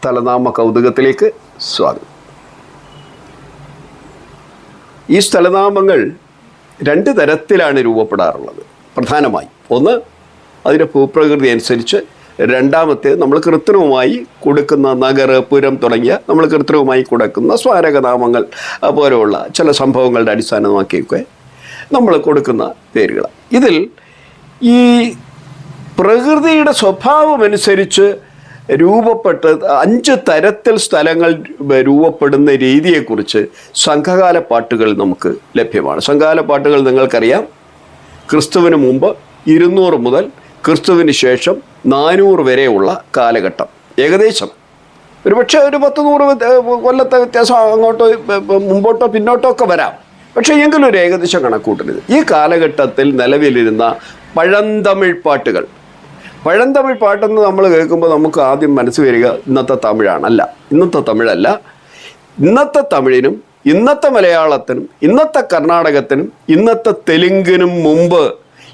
സ്ഥലനാമ കൗതുകത്തിലേക്ക് സ്വാഗതം. ഈ സ്ഥലനാമങ്ങൾ രണ്ട് തരത്തിലാണ് രൂപപ്പെടാറുള്ളത്. പ്രധാനമായി ഒന്ന് അതിന്റെ ഭൂപ്രകൃതി അനുസരിച്ച് രണ്ടാമത്തേത് നമ്മൾ കൃത്രിമമായി കൊടുക്കുന്ന നഗർ പുരം തുടങ്ങിയ നമ്മൾ കൃത്രിമമായി കൊടുക്കുന്ന സ്മാരകനാമങ്ങൾ പോലെയുള്ള ചില സംഭവങ്ങളുടെ അടിസ്ഥാനമാക്കിയൊക്കെ നമ്മൾ കൊടുക്കുന്ന പേരുകൾ ഇതിൽ ഈ പ്രകൃതിയുടെ സ്വഭാവം അനുസരിച്ച് രൂപപ്പെട്ട് അഞ്ച് തരത്തിൽ സ്ഥലങ്ങൾ രൂപപ്പെടുന്ന രീതിയെക്കുറിച്ച് സംഘകാല പാട്ടുകൾ നമുക്ക് ലഭ്യമാണ്. സംഘകാല പാട്ടുകൾ നിങ്ങൾക്കറിയാം. ക്രിസ്തുവിന് മുമ്പ് ഇരുന്നൂറ് മുതൽ ക്രിസ്തുവിന് ശേഷം നാനൂറ് വരെയുള്ള കാലഘട്ടം. ഏകദേശം. ഒരുപക്ഷെ ഒരു പത്ത് നൂറ് കൊല്ലത്തെ വ്യത്യാസം അങ്ങോട്ടോ മുമ്പോട്ടോ പിന്നോട്ടോ ഒക്കെ വരാം. പക്ഷേ എങ്കിലും ഒരു ഏകദേശം കണക്കൂട്ടരുത് ഈ കാലഘട്ടത്തിൽ നിലവിലിരുന്ന പഴന്തമിഴ് പാട്ടുകൾ പഴന്തമിഴ് പാട്ടെന്ന് നമ്മൾ കേൾക്കുമ്പോൾ നമുക്ക് ആദ്യം മനസ്സ് വരിക ഇന്നത്തെ തമിഴാണല്ല ഇന്നത്തെ തമിഴല്ല. ഇന്നത്തെ തമിഴിനും ഇന്നത്തെ മലയാളത്തിനും ഇന്നത്തെ കർണാടകത്തിനും ഇന്നത്തെ തെലുങ്കിനും മുമ്പ്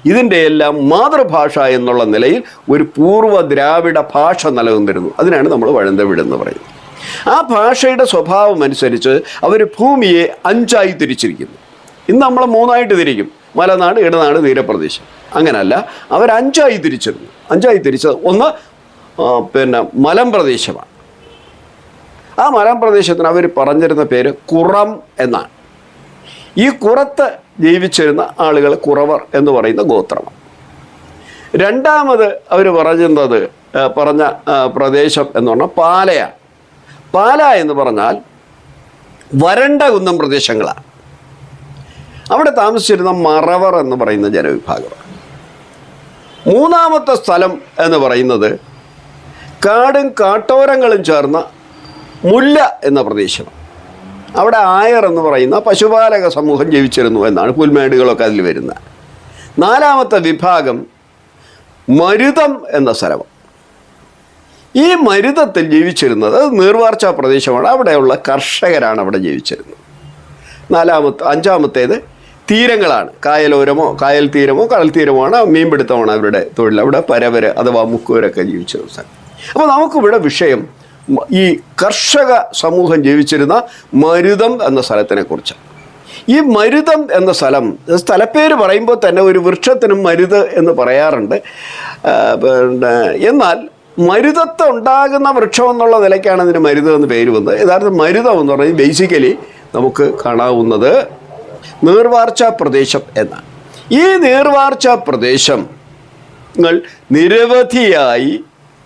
ഇതിന്റെ എല്ലാം മാതൃഭാഷ എന്നുള്ള നിലയിൽ ഒരു പൂർവ ദ്രാവിഡ ഭാഷ നിലനിന്നിരുന്നു. അതിനാണ് നമ്മൾ പഴന്തമിഴ് എന്ന് പറയുന്നത്. ആ ഭാഷയുടെ സ്വഭാവം അനുസരിച്ച് അവർ ഭൂമിയെ അഞ്ചായി തിരിച്ചിരിക്കുന്നു. ഇന്ന് നമ്മൾ മൂന്നായിട്ട് തിരിക്കും. മലനാട് ഇടനാട് തീരപ്രദേശം അങ്ങനല്ല അവർ അഞ്ചായി തിരിച്ചിരുന്നു അഞ്ചായി തിരിച്ചത് ഒന്ന് പിന്നെ പിന്നെ മലമ്പ്രദേശമാണ്. ആ മലമ്പ്രദേശത്തിന് അവർ പറഞ്ഞിരുന്ന പേര് കുറം എന്നാണ്. ഈ കുറത്ത് ജീവിച്ചിരുന്ന ആളുകൾ കുറവർ എന്ന് പറയുന്ന ഗോത്രമാണ്. രണ്ടാമത് അവർ പറഞ്ഞിരുന്നത് പറഞ്ഞ പ്രദേശം എന്ന് പറഞ്ഞാൽ പാലയാണ്. പാല എന്ന് പറഞ്ഞാൽ വരണ്ട കുന്നം പ്രദേശങ്ങളാണ്. അവിടെ താമസിച്ചിരുന്ന മറവർ എന്ന് പറയുന്ന ജനവിഭാഗമാണ്. മൂന്നാമത്തെ സ്ഥലം എന്ന് പറയുന്നത് കാടും കാട്ടോരങ്ങളും ചേർന്ന മുല്ല എന്ന പ്രദേശമാണ്. അവിടെ ആയർ എന്ന് പറയുന്ന പശുപാലക സമൂഹം ജീവിച്ചിരുന്നു എന്നാണ് പുൽമേടുകളൊക്കെ അതിൽ വരുന്നത് നാലാമത്തെ വിഭാഗം മരുതം എന്ന സ്ഥലമാണ്. ഈ മരുതത്തിൽ ജീവിച്ചിരുന്നത് നീർവാർച്ച പ്രദേശമാണ്. അവിടെയുള്ള കർഷകരാണ് അവിടെ ജീവിച്ചിരുന്നത്. നാലാമത്തെ അഞ്ചാമത്തേത് തീരങ്ങളാണ്. കായലോരമോ കായൽ തീരമോ കടൽ തീരമോ ആണ് മീൻപിടുത്തമാണ് അവരുടെ തൊഴിൽ. അവിടെ പരവര് അഥവാ മുക്കുവരൊക്കെ ജീവിച്ചിരുന്ന സ്ഥലം അപ്പോൾ നമുക്കിവിടെ വിഷയം ഈ കർഷക സമൂഹം ജീവിച്ചിരുന്ന മരുതം എന്ന സ്ഥലത്തിനെ ഈ മരുതം എന്ന സ്ഥലം സ്ഥലപ്പേര് പറയുമ്പോൾ തന്നെ ഒരു വൃക്ഷത്തിനും മരുത് എന്ന് പറയാറുണ്ട്. പിന്നെ എന്നാൽ മരുതത്ത് ഉണ്ടാകുന്ന വൃക്ഷം എന്നുള്ള നിലയ്ക്കാണ് അതിന് മരുത് എന്ന് പേര് വന്നത്. യഥാർത്ഥ മരുതം എന്ന് പറഞ്ഞാൽ ബേസിക്കലി നമുക്ക് കാണാവുന്നത് നീർവാർച്ച പ്രദേശം എന്നാണ്. ഈ നീർവാർച്ച പ്രദേശങ്ങൾ നിരവധിയായി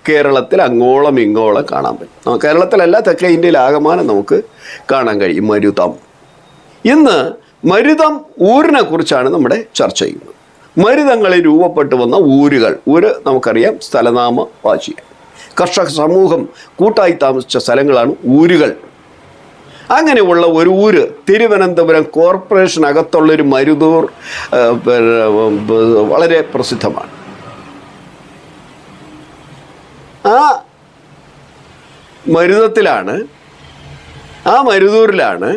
കേരളത്തിൽ അങ്ങോളം ഇങ്ങോളം കാണാൻ പറ്റും. കേരളത്തിലല്ല തെക്കേ ഇന്ത്യയിൽ ആകമാനം നമുക്ക് കാണാൻ കഴിയും. മരുതം. ഇന്ന് മരുതം ഊരിനെ കുറിച്ചാണ് നമ്മുടെ ചർച്ച ചെയ്യുന്നത്. മരുതങ്ങളിൽ രൂപപ്പെട്ടു വന്ന ഊരുകൾ. ഊര് നമുക്കറിയാം സ്ഥലനാമ വാശിയാണ് കർഷക സമൂഹം കൂട്ടായി താമസിച്ച സ്ഥലങ്ങളാണ് ഊരുകൾ. അങ്ങനെയുള്ള ഒരു ഊര് തിരുവനന്തപുരം കോർപ്പറേഷൻ അകത്തുള്ളൊരു മരുതൂർ വളരെ പ്രസിദ്ധമാണ്. ആ മരുതത്തിലാണ് ആ മരുതൂരിലാണ്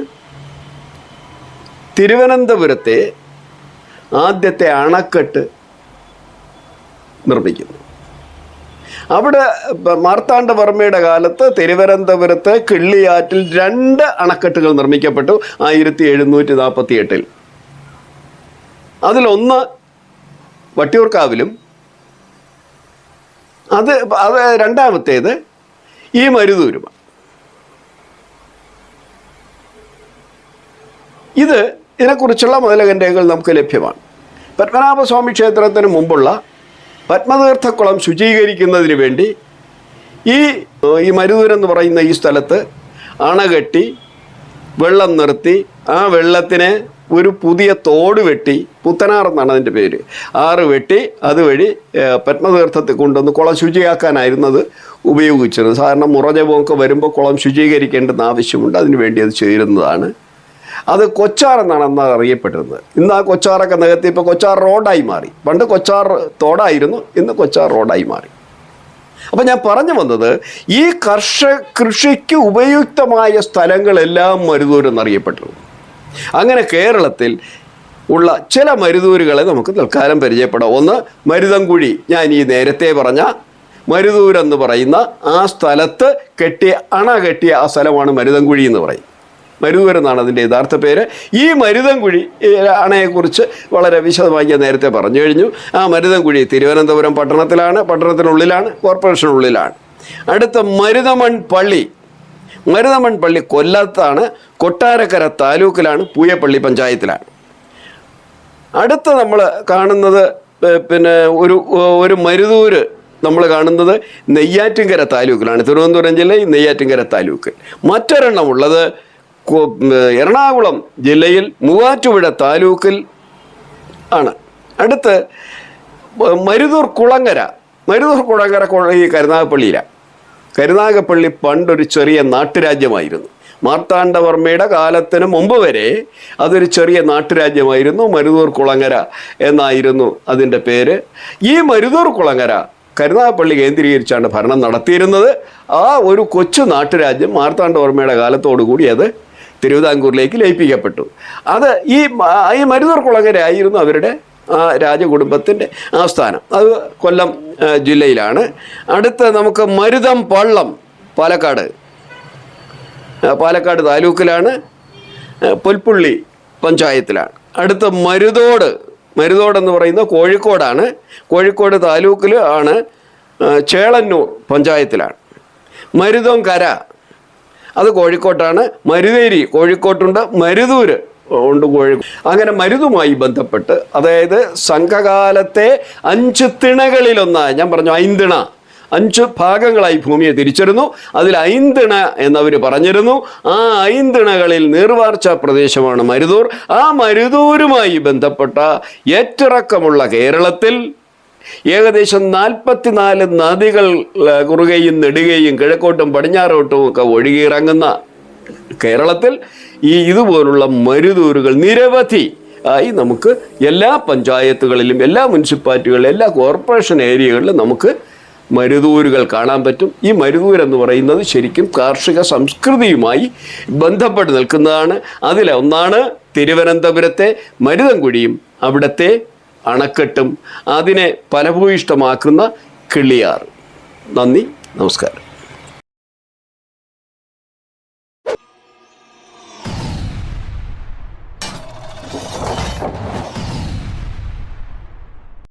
തിരുവനന്തപുരത്തെ ആദ്യത്തെ അണക്കെട്ട് നിർമ്മിക്കുന്നു അവിടെ മാർത്താണ്ഡവർമ്മയുടെ കാലത്ത് തിരുവനന്തപുരത്ത് കിള്ളിയാറ്റിൽ രണ്ട് അണക്കെട്ടുകൾ നിർമ്മിക്കപ്പെട്ടു ആയിരത്തി എഴുന്നൂറ്റി നാൽപ്പത്തി എട്ടിൽ അതിലൊന്ന് വട്ടിയൂർക്കാവിലും അത് അത് രണ്ടാമത്തേത് ഈ മരുതൂരുമാണ്. ഇത് ഇതിനെക്കുറിച്ചുള്ള മുതലകൻ രേഖകൾ നമുക്ക് ലഭ്യമാണ്. പത്മനാഭസ്വാമി ക്ഷേത്രത്തിന് മുമ്പുള്ള പത്മതീർത്ഥക്കുളം ശുചീകരിക്കുന്നതിന് വേണ്ടി ഈ ഈ മരുതൂരെന്ന് പറയുന്ന ഈ സ്ഥലത്ത് അണകെട്ടി വെള്ളം നിർത്തി ആ വെള്ളത്തിനെ ഒരു പുതിയ തോട് വെട്ടി പുത്തനാർ എന്നാണ് അതിന്റെ പേര്. ആറ് വെട്ടി അതുവഴി പത്മതീർത്ഥത്തിൽ കൊണ്ടുവന്ന് കുളം ശുചിയാക്കാനായിരുന്നത് ഉപയോഗിച്ചിരുന്നത്. സാധാരണ മുറജപമൊക്കെ വരുമ്പോൾ കുളം ശുചീകരിക്കേണ്ടെന്ന് ആവശ്യമുണ്ട്. അതിനു വേണ്ടി അത് ചേരുന്നതാണ്. അത് കൊച്ചാർ എന്നാണ് അന്ന് അറിയപ്പെട്ടിരുന്നത്. ഇന്ന് ആ കൊച്ചാറൊക്കെ നികത്തി ഇപ്പോൾ കൊച്ചാർ റോഡായി മാറി. പണ്ട് കൊച്ചാർ തോടായിരുന്നു ഇന്ന് കൊച്ചാർ റോഡായി മാറി. അപ്പം ഞാൻ പറഞ്ഞു വന്നത് ഈ കർഷക കൃഷിക്ക് ഉപയുക്തമായ സ്ഥലങ്ങളെല്ലാം മരുതൂർ എന്നറിയപ്പെട്ടിരുന്നു. അങ്ങനെ കേരളത്തിൽ ഉള്ള ചില മരുതൂരുകളെ നമുക്ക് തൽക്കാലം പരിചയപ്പെടാം. ഒന്ന് മരുതൻകുഴി. ഞാൻ ഈ നേരത്തെ പറഞ്ഞ മരുതൂരെന്ന് പറയുന്ന ആ സ്ഥലത്ത് കെട്ടിയ അണ കെട്ടിയ ആ സ്ഥലമാണ് മരുതൻകുഴി എന്ന് പറയും. മരുതൂർ എന്നാണ് അതിന്റെ യഥാർത്ഥ പേര്. ഈ മരുതൻകുഴി അണയെക്കുറിച്ച് വളരെ വിശദമായി ഞാൻ നേരത്തെ പറഞ്ഞു കഴിഞ്ഞു. ആ മരുതൻകുഴി തിരുവനന്തപുരം പട്ടണത്തിലാണ് പട്ടണത്തിനുള്ളിലാണ് കോർപ്പറേഷനുള്ളിലാണ്. അടുത്ത മരുതമൺ പള്ളി. മരുതമൺ പള്ളി കൊല്ലത്താണ് കൊട്ടാരക്കര താലൂക്കിലാണ് പൂയപ്പള്ളി പഞ്ചായത്തിലാണ്. അടുത്ത നമ്മൾ കാണുന്നത് പിന്നെ ഒരു ഒരു മരുതൂര് നമ്മൾ കാണുന്നത് നെയ്യാറ്റിൻകര താലൂക്കിലാണ്. തിരുവനന്തപുരം ജില്ലയിൽ നെയ്യാറ്റിൻകര താലൂക്ക്. മറ്റൊരെണ്ണം ഉള്ളത് എറണാകുളം ജില്ലയിൽ മൂവാറ്റുപുഴ താലൂക്കിൽ ആണ്. അടുത്ത് മരുതൂർ കുളങ്ങര മരുതൂർ കുളങ്ങര ഈ കരുനാഗപ്പള്ളിയിലാണ് കരുനാഗപ്പള്ളി പണ്ടൊരു ചെറിയ നാട്ടുരാജ്യമായിരുന്നു. മാർത്താണ്ഡവർമ്മയുടെ കാലത്തിന് മുമ്പ് വരെ അതൊരു ചെറിയ നാട്ടുരാജ്യമായിരുന്നു മരുതൂർ കുളങ്ങര എന്നായിരുന്നു അതിന്റെ പേര്. ഈ മരുതൂർ കുളങ്ങര കരുനാഗപ്പള്ളി കേന്ദ്രീകരിച്ചാണ് ഭരണം നടത്തിയിരുന്നത്. ആ ഒരു കൊച്ചു നാട്ടുരാജ്യം മാർത്താണ്ഡവർമ്മയുടെ കാലത്തോടു കൂടി അത് തിരുവിതാംകൂറിലേക്ക് ലയിപ്പിക്കപ്പെട്ടു. അത് ഈ ഈ മരുതർ അവരുടെ ആ രാജകുടുംബത്തിന്റെ ആസ്ഥാനം. അത് കൊല്ലം ജില്ലയിലാണ്. അടുത്ത നമുക്ക് മരുതം പള്ളം പാലക്കാട് പാലക്കാട് താലൂക്കിലാണ് പുൽപ്പുള്ളി പഞ്ചായത്തിലാണ്. അടുത്ത മരുതോട് മരുതോട് എന്ന് പറയുന്നത് കോഴിക്കോടാണ്. കോഴിക്കോട് താലൂക്കിൽ ആണ് ചേളന്നൂർ പഞ്ചായത്തിലാണ്. മരുതം കര അത് കോഴിക്കോട്ടാണ്. മരുതേരി കോഴിക്കോട്ടുണ്ട് മരുതൂര്. ഉണ്ട് കോഴി അങ്ങനെ മരുതുമായി ബന്ധപ്പെട്ട് അതായത് സംഘകാലത്തെ അഞ്ച് തിണകളിലൊന്നായ ഞാൻ പറഞ്ഞു ഐന്തിണ. അഞ്ച് ഭാഗങ്ങളായി ഭൂമിയെ തിരിച്ചിരുന്നു. അതിൽ ഐന്തിണ എന്നവർ പറഞ്ഞിരുന്നു. ആ ഐന്തിണകളിൽ നീർവാർച്ച പ്രദേശമാണ് മരുതൂർ. ആ മരുതൂരുമായി ബന്ധപ്പെട്ട ഏറ്റിറക്കമുള്ള കേരളത്തിൽ ഏകദേശം നാൽപ്പത്തിനാല് നദികൾ കുറുകയും നെടുകയും കിഴക്കോട്ടും പടിഞ്ഞാറോട്ടും ഒക്കെ ഒഴുകിയിറങ്ങുന്ന കേരളത്തിൽ ഈ ഇതുപോലുള്ള മരുതൂരുകൾ നിരവധി ആയി നമുക്ക് എല്ലാ പഞ്ചായത്തുകളിലും എല്ലാ മുനിസിപ്പാലിറ്റികളിലും എല്ലാ കോർപ്പറേഷൻ ഏരിയകളിലും നമുക്ക് മരുതൂരുകൾ കാണാൻ പറ്റും. ഈ മരുതൂർ എന്ന് പറയുന്നത് ശരിക്കും കാർഷിക സംസ്കൃതിയുമായി ബന്ധപ്പെട്ട് നിൽക്കുന്നതാണ്. അതിലൊന്നാണ് തിരുവനന്തപുരത്തെ മരുതൻകുഴിയും അവിടുത്തെ അണക്കെട്ടും അതിനെ ഫലഭൂയിഷ്ടമാക്കുന്ന കിള്ളിയാർ. നന്ദി നമസ്കാരം.